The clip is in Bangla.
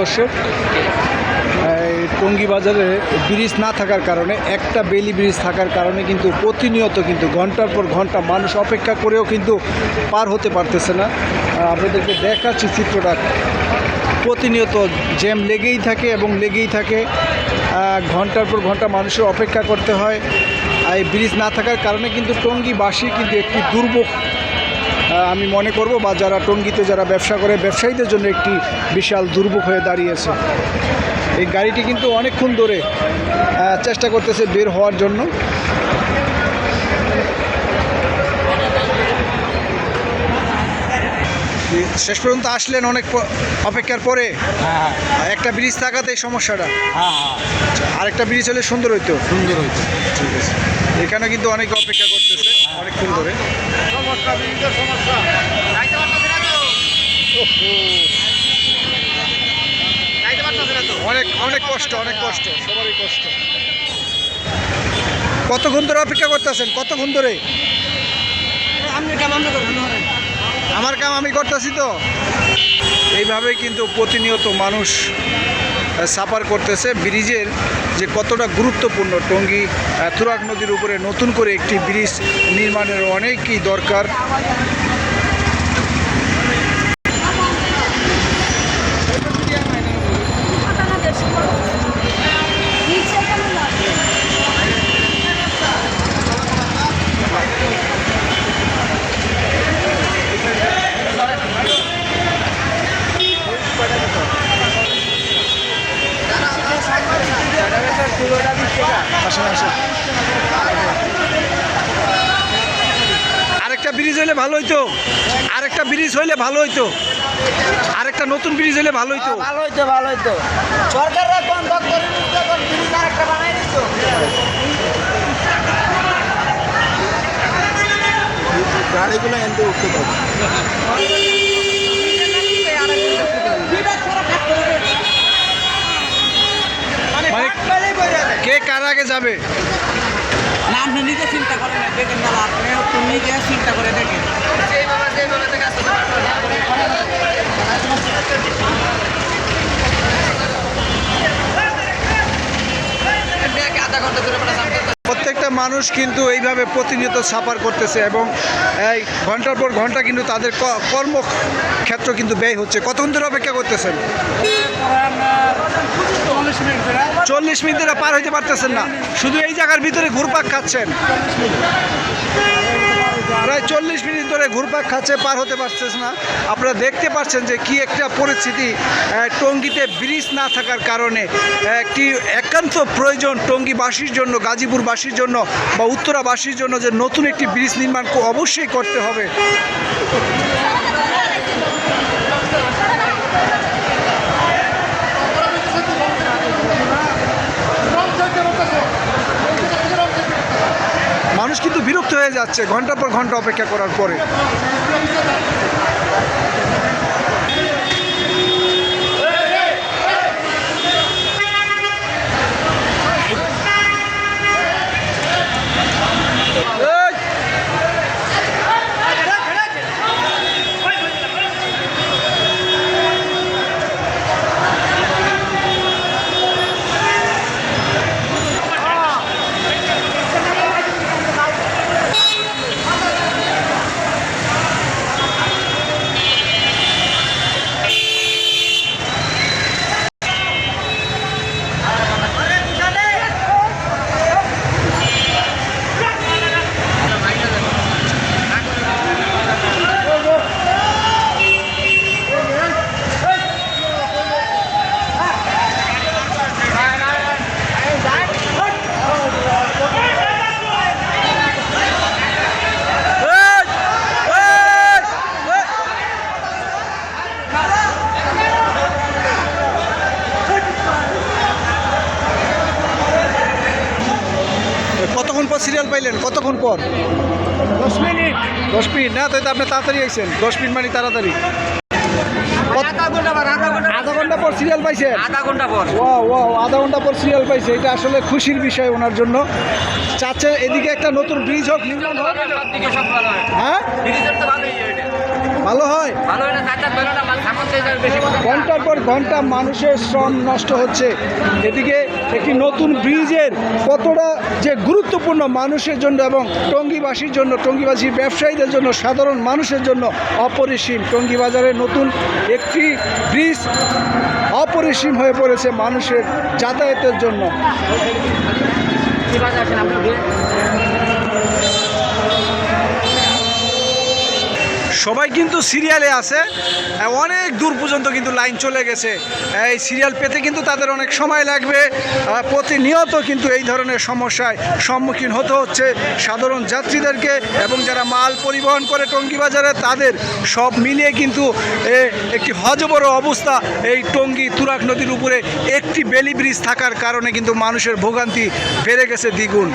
দর্শক টঙ্গী বাজারে ব্রিজ না থাকার কারণে, একটা বেলি ব্রিজ থাকার কারণে কিন্তু প্রতিনিয়ত কিন্তু ঘণ্টার পর ঘণ্টা মানুষ অপেক্ষা করেও কিন্তু পার হতে পারতেছে না। আপনাদেরকে দেখাচ্ছি চিত্রটা। প্রতিনিয়ত জ্যাম লেগেই থাকে এবং লেগেই থাকে। ঘণ্টার পর ঘণ্টা মানুষের অপেক্ষা করতে হয়। আর এই ব্রিজ না থাকার কারণে কিন্তু টঙ্গীবাসী কিন্তু একটি দুর্ভোগ আমি মনে করব বা যারা টঙ্গিতে যারা ব্যবসা করে ব্যবসায়ীদের জন্য একটি বিশাল দুর্ভোগ হয়ে দাঁড়িয়েছে। এই গাড়িটি কিন্তু অনেকক্ষণ ধরে চেষ্টা করতেছে বের হওয়ার জন্য। শেষ পর্যন্ত আসলেন অনেক অপেক্ষার পরে। হ্যাঁ একটা ব্রিজ থাকাতে এই সমস্যাটা। হ্যাঁ হ্যাঁ। আরেকটা ব্রিজ হলে সুন্দর হইতো। সুন্দর হয়েছে ঠিক আছে। এখানে কিন্তু অনেক অপেক্ষা করতেছে অনেকক্ষণ ধরে সমস্যা সমস্যা অনেক অনেক কষ্ট অনেক কষ্ট, সবারই কষ্ট। কতক্ষণ ধরে অপেক্ষা করতেছেন? কতক্ষণ ধরে? আমার কাম আমি করতেছি তো। এইভাবেই কিন্তু প্রতিনিয়ত মানুষ সাফার করতেছে। ব্রিজের যে কতটা গুরুত্বপূর্ণ টঙ্গি থুরাক নদীর উপরে নতুন করে একটি ব্রিজ নির্মাণের অনেকই দরকার। ব্রিজ হইলে ভালো হইতো। আরেকটা ব্রিজ হইলে ভালো হইতো। আরেকটা নতুন ব্রিজ হইলে ভালো হইতো। ভালো হইতো ভালো হইতো। সরকাররা কোন ব্রিজ আর একটা বানাই দিত গাড়িগুলো এনতে উঠতে পারবে মানে কে কার আগে যাবে? না, আপনি নিজে চিন্তা করেন না, দেখেন না আপনি নিজে চিন্তা করে দেখেন। প্রত্যেকটা মানুষ কিন্তু এইভাবে প্রতিনিয়ত সাফার করতেছে এবং এই ঘণ্টার পর ঘণ্টা কিন্তু তাদের কর্মক্ষেত্র কিন্তু ব্যয় হচ্ছে। কতক্ষণ ধরে অপেক্ষা করতেছেন? চল্লিশ মিনিট ধরে পার হইতে পারতেছেন না। শুধু এই জায়গার ভিতরে ঘুরপাক খাচ্ছেন। প্রায় চল্লিশ মিনিট ধরে ঘুরপাক খাচ্ছে, পার হতে পারতেছে না। আপনারা দেখতে পাচ্ছেন যে কি একটা পরিস্থিতি টঙ্গিতে ব্রিজ না থাকার কারণে একটি একান্ত প্রয়োজন টঙ্গিবাসীর জন্য, গাজীপুরবাসীর জন্য বা উত্তরাবাসীর জন্য যে নতুন একটি ব্রিজ নির্মাণ অবশ্যই করতে হবে মানুষ কিন্তু বিরক্ত হয়ে যাচ্ছে ঘণ্টার পর ঘণ্টা অপেক্ষা করার পরে এই! এই! এই! এই! কতক্ষণ পর সিরিয়াল পাইলেন কতক্ষণ পর? দশ মিনিট। দশ মিনিট। না তাই তো আপনি তাড়াতাড়ি আসছেন দশ মিনিট মানে তাড়াতাড়ি। আধা ঘণ্টা পর সিরিয়াল পাইছে আধা ঘণ্টা পর আধা ঘণ্টা পর। সিরিয়াল পাইছে। এটা আসলে খুশির বিষয় ওনার জন্য। চাচ্ছে এদিকে একটা নতুন ব্রিজ হোক। সব ভালো হয়? ভালো বেলা বেশি ঘণ্টার পর ঘণ্টা মানুষের শ্রম নষ্ট হচ্ছে। এদিকে একটি নতুন ব্রিজের কতটা যে গুরুত্বপূর্ণ মানুষের জন্য এবং টঙ্গিবাসীর জন্য টঙ্গিবাসী ব্যবসায়ীদের জন্য সাধারণ মানুষের জন্য অপরিসীম। টঙ্গি বাজারে নতুন একটি ব্রিজ অপরিসীম হয়ে পড়েছে মানুষের যাতায়াতের জন্য। সবাই কিন্তু সিরিয়ালে আছে। অনেক দূর পর্যন্ত কিন্তু লাইন চলে গেছে। এই সিরিয়াল পেতে কিন্তু তাদের অনেক সময় লাগবে। প্রতিনিয়ত কিন্তু এই ধরনের সমস্যায় সম্মুখীন হতে হচ্ছে সাধারণ যাত্রীদেরকে এবং যারা মাল পরিবহন করে টঙ্গী বাজারে, তাদের সব মিলিয়ে কিন্তু একটি হজবড় অবস্থা। এই টঙ্গী তুরাক নদীর উপরে একটি বেলি ব্রিজ থাকার কারণে কিন্তু মানুষের ভোগান্তি বেড়ে গেছে দ্বিগুণ।